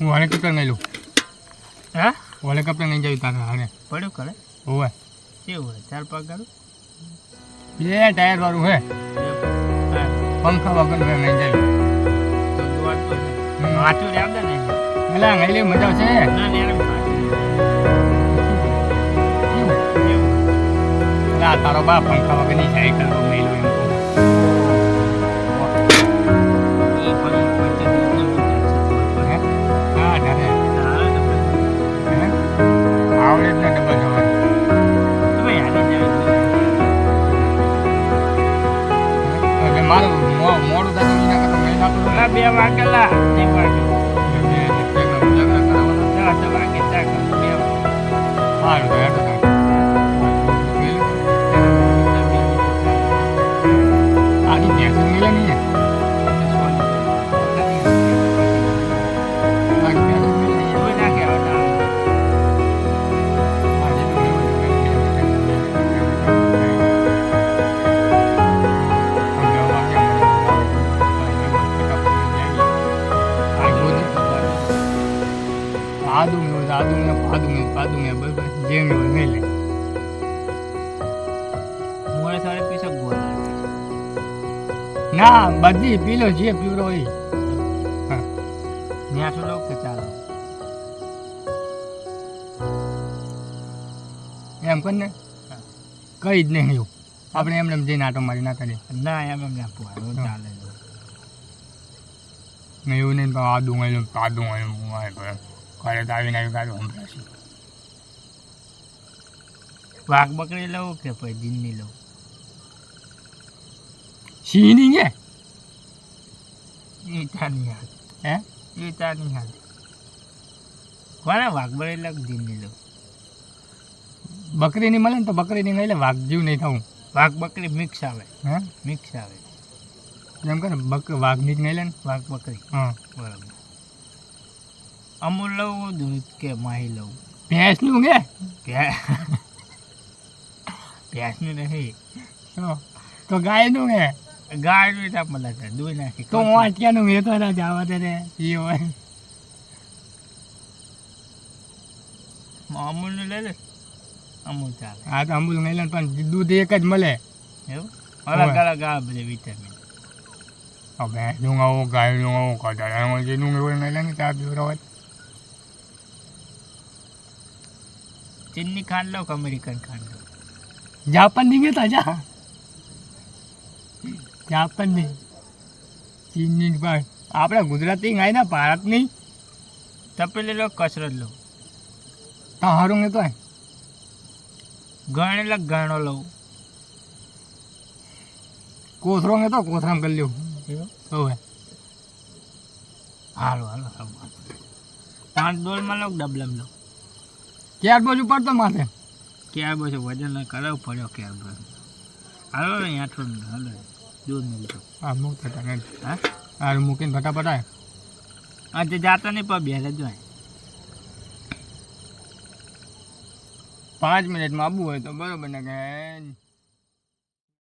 હું હાલે કપડા નહીં લઉં. હા? ઓલે કપડા નહીં જાવી તારે હારે. પડ્યું કરે હોવે. કેવું હોય? ચાર પગાર બે ટાયર વાળું હે. પંખા વગર મેં નહીં જાવી. વાંચું ને નહીં મજા ના તારો બા પંખા વગરની સાયકલ પર મેલો મારું મોડું દાદા બે વાગેલા. મેં બરાબર જે મેં નહીં લે. મોડે સવારે પીછો ગોળ? ના બધી પીલો જે પીવરો હોય. ત્યાં છો કે ચાલો. એમ કર ને કઈ જ નહીં આપણે એમને એમ જઈને આટો મારી ના કરીએ ના એમ એમ ના પૂરો ચાલે. મેં એવું નહીં આદું મળ્યું પાદું મળ્યું તો આવીને આવી ગાડું સંભળાશું વાઘ બકરી લઉં કે પછી જીનની લઉં? સિંહની નહીં ઈટાની હાલ. હે? ઈટાની હાલ. કોને વાઘ બકરી લઉં જીનની લઉં? બકરીની મળે ને તો બકરીની નહીં લે વાઘ જીવ નહીં થવું. વાઘ બકરી મિક્સ આવે. હે? મિક્સ આવે. એમ કરે બક વાઘની જ નહીં લે ને. વાઘ બકરી હા. બરાબર. અમૂલ લઉં દૂધ કે માહી લઉં? ભેંસનું કે? કે ભેંસનું નથી તો ગાયનું કે? ગાયનું તો મળે છે દૂધ નાખી તો વાટક્યાનું વેતો ના જવા દે એ હોય. અમૂલનું લઈ લે અમૂલ ચાલે. હા તો અમૂલ નહીં લે પણ દૂધ એક જ મળે. એવું? અલગ અલગ આ બધે વિટામિન હવે ડુંગાવો આવું ગાયનું આવું જે ડુંગળી નહીં લે ને ચા પીવરો ચીનની ખાંડ લો કે અમેરિકન ખાંડ લો જાપાનની કે તાજા જાપાનની. ચીનની પણ આપણે ગુજરાતી ગાય ને ભારતની. તપેલી લો કસરત લઉં? તો હારું ને તો ગણ એટલે ગણો લઉં. કોથરો ને તો કોથરામ કરી લેવું. હવે. હાલો હાલો પાંચ ડોલમાં લો ડબલમ લઉં? ક્યાર બાજુ પડતો માથે. ક્યાર બાજુ વજન કરાવવું પડ્યો ક્યાર બાજુ હાલો ને આઠો હાલો દૂધ મળતું આ મૂકતા તને હા? આ મૂકીને ફટાફટ આવે આજે જાતો નહીં પણ બેસે જો પાંચ મિનિટમાં આવવું હોય તો બરોબર ને કે